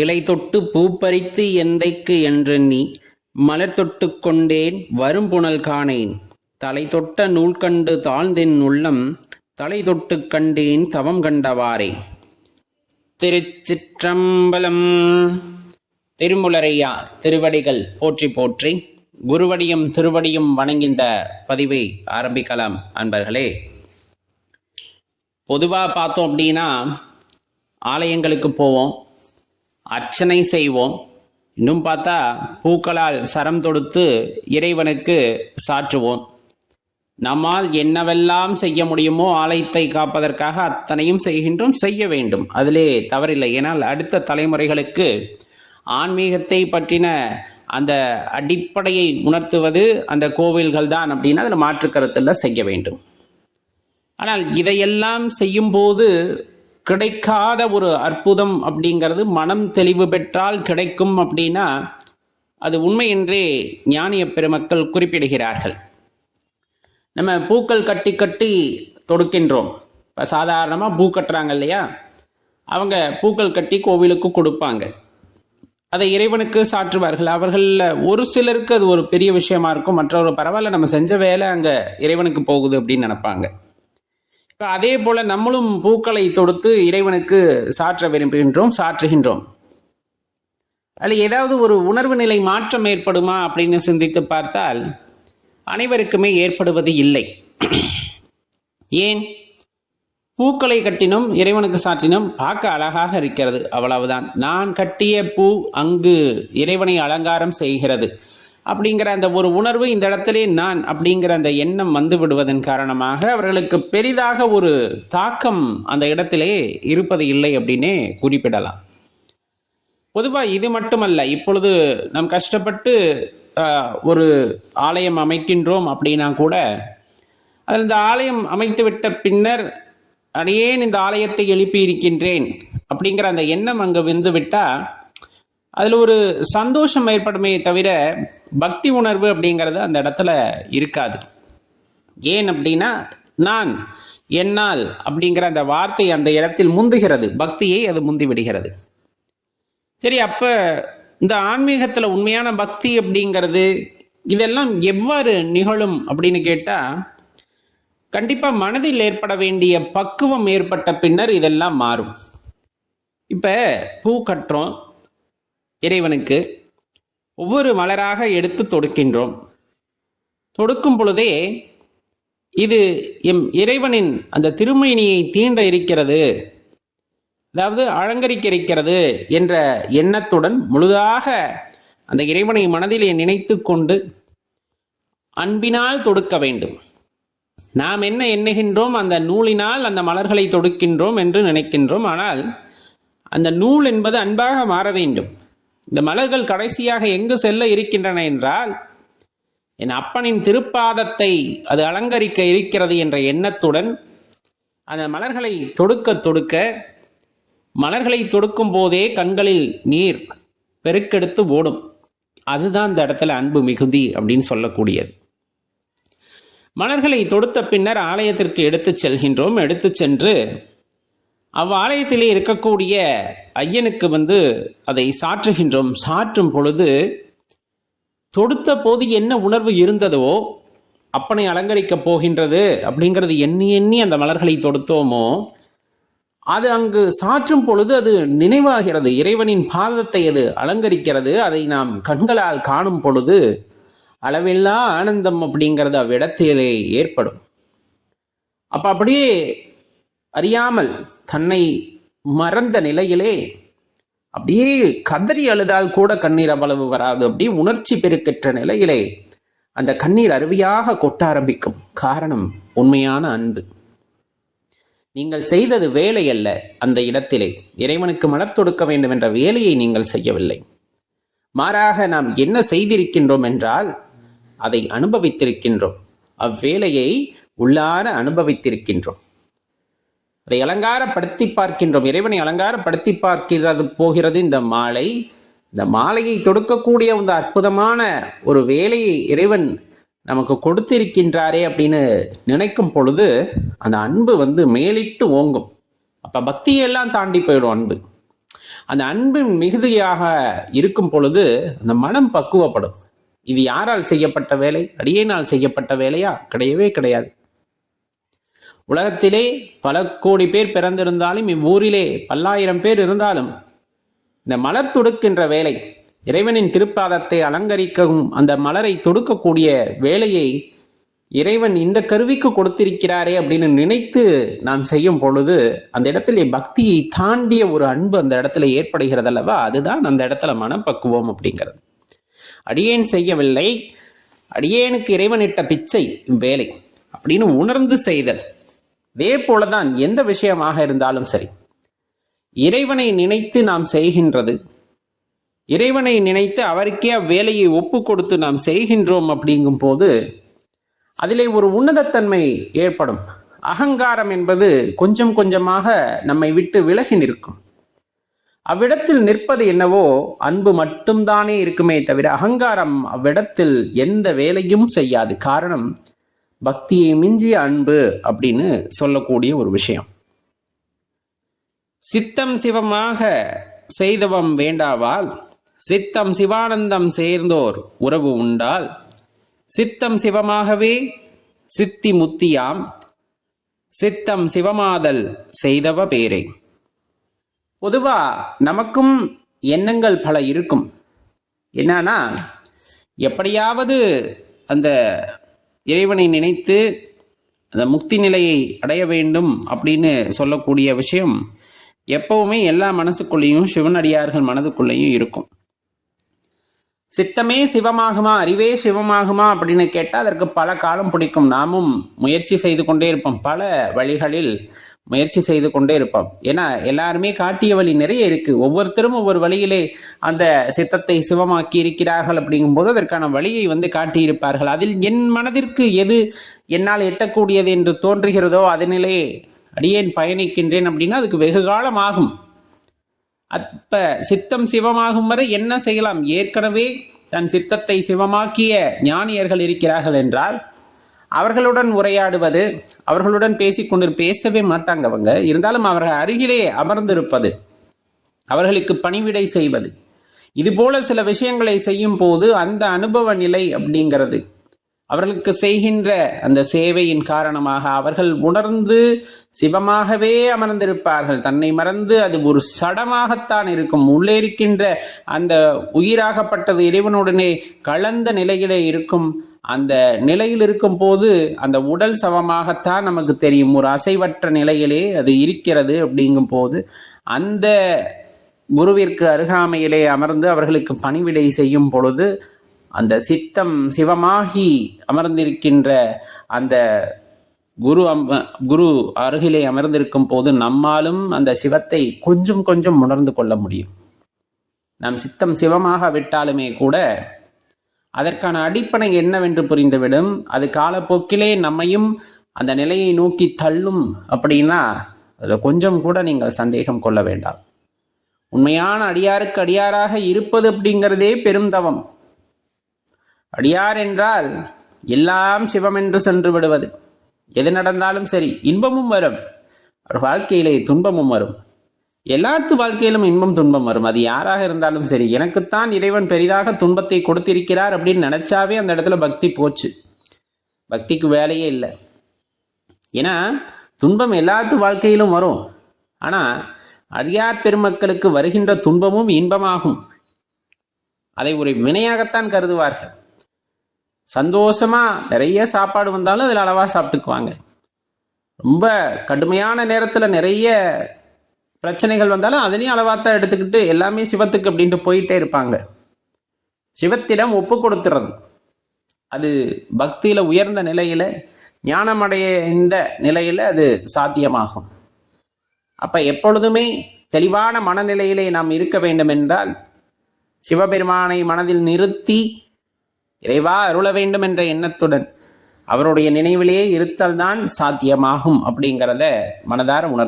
இலை தொட்டு பூப்பறித்து எந்தைக்கு என்றெண்ணி மலர் தொட்டு கொண்டேன் வரும்புணல் காணேன். தலை தொட்ட நூல் கண்டு தாழ்ந்தென் உள்ளம் தலை தொட்டு கண்டேன் தவம் கண்டவாறே. திருச்சிற்றம்பலம். திருமுலரையா திருவடிகள் போற்றி போற்றி குருவடியும் திருவடியும் வணங்கிந்த பதிவை ஆரம்பிக்கலாம் அன்பர்களே. பொதுவாக பார்த்தோம் அப்படின்னா ஆலயங்களுக்கு போவோம். அர்ச்சனை செய்வோம். இன்னும் பார்த்தா பூக்களால் சரம் தொடுத்து இறைவனுக்கு சாற்றுவோம். நம்மால் என்னவெல்லாம் செய்ய முடியுமோ ஆலயத்தை காப்பதற்காக அத்தனையும் செய்கின்றோம் செய்ய வேண்டும். அதிலே தவறில்லை. ஏனால் அடுத்த தலைமுறைகளுக்கு ஆன்மீகத்தை பற்றின அந்த அடிப்படையை உணர்த்துவது அந்த கோவில்கள் தான் அப்படின்னா அதில் மாற்று கருத்தில் செய்ய வேண்டும். ஆனால் இதையெல்லாம் செய்யும்போது கிடைக்காத ஒரு அற்புதம் அப்படிங்கிறது மனம் தெளிவு பெற்றால் கிடைக்கும் அப்படின்னா அது உண்மை என்றே ஞானிய பெருமக்கள் குறிப்பிடுகிறார்கள். நம்ம பூக்கள் கட்டி கட்டி தொடுக்கின்றோம். இப்போ சாதாரணமாக பூ கட்டுறாங்க இல்லையா? அவங்க பூக்கள் கட்டி கோவிலுக்கு கொடுப்பாங்க. அதை இறைவனுக்கு சாற்றுவார்கள். அவர்களில் ஒரு சிலருக்கு அது ஒரு பெரிய விஷயமா இருக்கும். மற்றவர்கள் பரவாயில்ல நம்ம செஞ்ச வேலை அங்கே இறைவனுக்கு போகுது அப்படின்னு நினப்பாங்க. அதே போல் நம்மளும் பூக்களை தொடுத்து இறைவனுக்கு சாற்ற விரும்புகின்றோம் சாற்றுகின்றோம். அதில் ஏதாவது ஒரு உணர்வு நிலை மாற்றம் ஏற்படுமா அப்படின்னு சிந்தித்து பார்த்தால் அனைவருக்குமே ஏற்படுவது இல்லை. ஏன்? பூக்களை கட்டினோம் இறைவனுக்கு சாற்றினோம் பார்க்க அழகாக இருக்கிறது அவ்வளவுதான். நான் கட்டிய பூ அங்கு இறைவனை அலங்காரம் செய்கிறது. அப்படிங்கிற அந்த ஒரு உணர்வு இந்த இடத்திலே நான் அப்படிங்கிற அந்த எண்ணம் வந்து விடுவதன் காரணமாக அவர்களுக்கு பெரிதாக ஒரு தாக்கம் அந்த இடத்திலே இருப்பது இல்லை அப்படின்னே குறிப்பிடலாம். பொதுவாக இது மட்டுமல்ல இப்பொழுது நாம் கஷ்டப்பட்டு ஒரு ஆலயம் அமைக்கின்றோம் அப்படின்னா கூட அதில் இந்த ஆலயம் அமைத்து விட்ட பின்னர் அடையேன் இந்த ஆலயத்தை எழுப்பி இருக்கின்றேன் அப்படிங்கிற அந்த எண்ணம் அங்கே வந்து விட்டால் அதில் ஒரு சந்தோஷம் ஏற்படுமே தவிர பக்தி உணர்வு அப்படிங்கிறது அந்த இடத்துல இருக்காது. ஏன் அப்படின்னா நான் என்னால் அப்படிங்கிற அந்த வார்த்தை அந்த இடத்தில் முந்துகிறது. பக்தியை அது முந்தி விடுகிறது. சரி அப்போ இந்த ஆன்மீகத்தில் உண்மையான பக்தி அப்படிங்கிறது இதெல்லாம் எவ்வாறு நிகழும் அப்படின்னு கேட்டால் கண்டிப்பாக மனதில் ஏற்பட வேண்டிய பக்குவம் ஏற்பட்ட பின்னர் இதெல்லாம் மாறும். இப்போ பூ கட்டுறோம் இறைவனுக்கு ஒவ்வொரு மலராக எடுத்து தொடுக்கின்றோம். தொடுக்கும் பொழுதே இது எம் இறைவனின் அந்த திருமேனியை தீண்ட இருக்கிறது அதாவது அலங்கரிக்க இருக்கிறது என்ற எண்ணத்துடன் முழுதாக அந்த இறைவனை மனதிலே நினைத்து கொண்டு அன்பினால் தொடுக்க வேண்டும். நாம் என்ன எண்ணுகின்றோம்? அந்த நூலினால் அந்த மலர்களை தொடுக்கின்றோம் என்று நினைக்கின்றோம். ஆனால் அந்த நூல் என்பது அன்பாக மாற வேண்டும். இந்த மலர்கள் கடைசியாக எங்கு செல்ல இருக்கின்றன என்றால் என் அப்பனின் திருப்பாதத்தை அது அலங்கரிக்க இருக்கிறது என்ற எண்ணத்துடன் அந்த மலர்களை தொடுக்க தொடுக்க மலர்களை தொடுக்கும் போதே கண்களில் நீர் பெருக்கெடுத்து ஓடும். அதுதான் இந்த இடத்துல அன்பு மிகுதி அப்படின்னு சொல்லக்கூடியது. மலர்களை தொடுத்த பின்னர் ஆலயத்திற்கு எடுத்துச் செல்கின்றோம். எடுத்துச் சென்று அவ்வாலயத்திலே இருக்கக்கூடிய ஐயனுக்கு வந்து அதை சாற்றுகின்றோம். சாற்றும் பொழுது தொடுத்த போது என்ன உணர்வு இருந்ததோ அப்பனை அலங்கரிக்கப் போகின்றது அப்படிங்கிறது எண்ணி எண்ணி அந்த மலர்களை தொடுத்தோமோ அது அங்கு சாற்றும் பொழுது அது நினைவாகிறது. இறைவனின் பாதத்தை அது அலங்கரிக்கிறது. அதை நாம் கண்களால் காணும் பொழுது அளவில்லா ஆனந்தம் அப்படிங்கிறது அவ்விடத்திலே ஏற்படும். அப்போ அப்படியே அறியாமல் தன்னை மறந்த நிலையிலே அப்படியே கதறி அழுதால் கூட கண்ணீர் அவ்வளவு வராது. அப்படியே உணர்ச்சி பெருக்கற்ற நிலையிலே அந்த கண்ணீர் அருவியாக கொட்ட ஆரம்பிக்கும். காரணம் உண்மையான அன்பு. நீங்கள் செய்தது வேலை அல்ல அந்த இடத்திலே. இறைவனுக்கு மலர் தொடுக்க வேண்டும் என்ற வேலையை நீங்கள் செய்யவில்லை. மாறாக நாம் என்ன செய்திருக்கின்றோம் என்றால் அதை அனுபவித்திருக்கின்றோம். அவ்வேலையை உள்ளார அனுபவித்திருக்கின்றோம். அதை அலங்காரப்படுத்தி பார்க்கின்றோம். இறைவனை அலங்காரப்படுத்தி பார்க்கிறது போகிறது இந்த மாலை. இந்த மாலையை தொடுக்கக்கூடிய இந்த அற்புதமான ஒரு வேலையை இறைவன் நமக்கு கொடுத்திருக்கின்றாரே அப்படின்னு நினைக்கும் பொழுது அந்த அன்பு வந்து மேலிட்டு ஓங்கும். அப்போ பக்தியெல்லாம் தாண்டி போயிடும் அன்பு. அந்த அன்பின் மிகுதியாக இருக்கும் பொழுது அந்த மனம் பக்குவப்படும். இது யாரால் செய்யப்பட்ட வேலை? அடியேனால் செய்யப்பட்ட வேலையா? கிடையவே கிடையாது. உலகத்திலே பல கோடி பேர் பிறந்திருந்தாலும் இவ்வூரிலே பல்லாயிரம் பேர் இருந்தாலும் இந்த மலர் தொடுக்கின்ற வேலை இறைவனின் திருப்பாதத்தை அலங்கரிக்கவும் அந்த மலரை தொடுக்கக்கூடிய வேலையை இறைவன் இந்த கருவிக்கு கொடுத்திருக்கிறாரே அப்படின்னு நினைத்து நாம் செய்யும் பொழுது அந்த இடத்துல பக்தியை தாண்டிய ஒரு அன்பு அந்த இடத்துல ஏற்படுகிறது அல்லவா அதுதான் அந்த இடத்துல மனப்பக்குவம் அப்படிங்கிறது. அடியேன் செய்யவில்லை. அடியேனுக்கு இறைவனிட்ட பிச்சை வேலை அப்படின்னு உணர்ந்து செய்தல். இதே போலதான் எந்த விஷயமாக இருந்தாலும் சரி இறைவனை நினைத்து நாம் செய்கின்றது இறைவனை நினைத்து அவருக்கே அவ்வேலையை ஒப்பு கொடுத்து நாம் செய்கின்றோம் அப்படிங்கும் போது அதிலே ஒரு உன்னதத்தன்மை ஏற்படும். அகங்காரம் என்பது கொஞ்சம் கொஞ்சமாக நம்மை விட்டு விலகி நிற்கும். அவ்விடத்தில் நிற்பது என்னவோ அன்பு மட்டும்தானே இருக்குமே தவிர அகங்காரம் அவ்விடத்தில் எந்த வேலையும் செய்யாது. காரணம் பக்தியை மிஞ்சிய அன்பு அப்படின்னு சொல்லக்கூடிய ஒரு விஷயம். சித்தம் சிவமாக செய்தவம் வேண்டாவால் சித்தம் சிவானந்தம் சேர்ந்தோர் உறவு உண்டால் சித்தம் சிவமாகவே சித்தி முத்தியாம் சித்தம் சிவமாதல் செய்தவ பேரே. பொதுவா நமக்கும் எண்ணங்கள் பல இருக்கும். என்னன்னா எப்படியாவது அந்த இறைவனை நினைத்து அந்த முக்தி நிலையை அடைய வேண்டும் அப்படின்னு சொல்லக்கூடிய விஷயம் எப்பவுமே எல்லா மனசுக்குள்ளேயும் சிவனடியார்கள் மனதுக்குள்ளேயும் இருக்கும். சித்தமே சிவமாகுமா அறிவே சிவமாகுமா அப்படின்னு கேட்டால் அதற்கு பல காலம் பிடிக்கும். நாமும் முயற்சி செய்து கொண்டே இருப்போம். பல வழிகளில் முயற்சி செய்து கொண்டே இருப்போம் ஏன்னா எல்லாருமே காட்டிய வழி நிறைய இருக்கு. ஒவ்வொருத்தரும் ஒவ்வொரு வழியிலே அந்த சித்தத்தை சிவமாக்கி இருக்கிறார்கள் அப்படிங்கும்போது அதற்கான வழியை வந்து காட்டியிருப்பார்கள். அதில் என் மனதிற்கு எது என்னால் எட்டக்கூடியது என்று தோன்றுகிறதோ அதனிலே அடியேன் பயணிக்கின்றேன் அப்படின்னா அதுக்கு வெகு காலம் ஆகும். அப்ப சித்தம் சிவமாகும் வரை என்ன செய்யலாம்? ஏற்கனவே தன் சித்தத்தை சிவமாக்கிய ஞானியர்கள் இருக்கிறார்கள் என்றால் அவர்களுடன் உரையாடுவது அவர்களுடன் பேசிக்கொண்டு பேசவே மாட்டாங்க அவங்க இருந்தாலும் அவர்கள் அருகிலே அமர்ந்திருப்பது அவர்களுக்கு பணிவிடை செய்வது. இது போல சில விஷயங்களை செய்யும் போது அந்த அனுபவ நிலை அப்படிங்கிறது. அவர்களுக்கு செய்கின்ற அந்த சேவையின் காரணமாக அவர்கள் உணர்ந்து சிவமாகவே அமர்ந்திருப்பார்கள். தன்னை மறந்து அது ஒரு சடமாகத்தான் இருக்கும். உள்ளே இருக்கின்ற அந்த உயிராகப்பட்டது இறைவனுடனே கலந்த நிலையிலே இருக்கும். அந்த நிலையில் இருக்கும் போது அந்த உடல் சமமாகத்தான் நமக்கு தெரியும். ஒரு அசைவற்ற நிலையிலே அது இருக்கிறது அப்படிங்கும் போது அந்த குருவிற்கு அருகாமையிலே அமர்ந்து அவர்களுக்கு பணிவிடை செய்யும் பொழுது அந்த சித்தம் சிவமாகி அமர்ந்திருக்கின்ற அந்த குரு அம் குரு அருகிலே அமர்ந்திருக்கும் போது நம்மாலும் அந்த சிவத்தை கொஞ்சம் கொஞ்சம் உணர்ந்து கொள்ள முடியும். நம் சித்தம் சிவமாக விட்டாலுமே கூட அதற்கான அடிப்படை என்னவென்று புரிந்துவிடும். அது காலப்போக்கிலே நம்மையும் அந்த நிலையை நோக்கி தள்ளும் அப்படின்னா அதில் கொஞ்சம் கூட நீங்கள் சந்தேகம் கொள்ள வேண்டாம். உண்மையான அடியாருக்கு அடியாராக இருப்பது அப்படிங்கிறதே பெரும் தவம் அடியார் என்றால் எல்லாம் சிவம் என்று சென்று விடுவது. எது நடந்தாலும் சரி இன்பமும் வரும். ஒரு வாழ்க்கையிலே துன்பமும் வரும். எல்லாத்து வாழ்க்கையிலும் இன்பம் துன்பம் வரும். அது யாராக இருந்தாலும் சரி எனக்குத்தான் இறைவன் பெரிதாக துன்பத்தை கொடுத்திருக்கிறார் அப்படின்னு நினைச்சாவே அந்த இடத்துல பக்தி போச்சு. பக்திக்கு வேலையே இல்லை. ஏன்னா துன்பம் எல்லாத்து வாழ்க்கையிலும் வரும். ஆனால் அடியார் பெருமக்களுக்கு வருகின்ற துன்பமும் இன்பமாகும். அதை ஒரு வினையாகத்தான் கருதுவார்கள். சந்தோஷமா நிறைய சாப்பாடு வந்தாலும் அதில் அளவாக சாப்பிட்டுக்குவாங்க. ரொம்ப கடுமையான நேரத்தில் நிறைய பிரச்சனைகள் வந்தாலும் அதுலேயும் தான் எடுத்துக்கிட்டு எல்லாமே சிவத்துக்கு அப்படின்ட்டு போயிட்டே இருப்பாங்க. சிவத்திடம் ஒப்பு கொடுத்துறது. அது பக்தியில் உயர்ந்த நிலையில் ஞானமடைய இந்த நிலையில் அது சாத்தியமாகும். அப்போ எப்பொழுதுமே தெளிவான மனநிலையிலே நாம் இருக்க வேண்டும் என்றால் சிவபெருமானை மனதில் நிறுத்தி இறைவா அருள வேண்டும் என்ற எண்ணத்துடன் அவருடைய நினைவிலேயே இருத்தல் தான் சாத்தியமாகும் அப்படிங்கிறத மனதார உணர்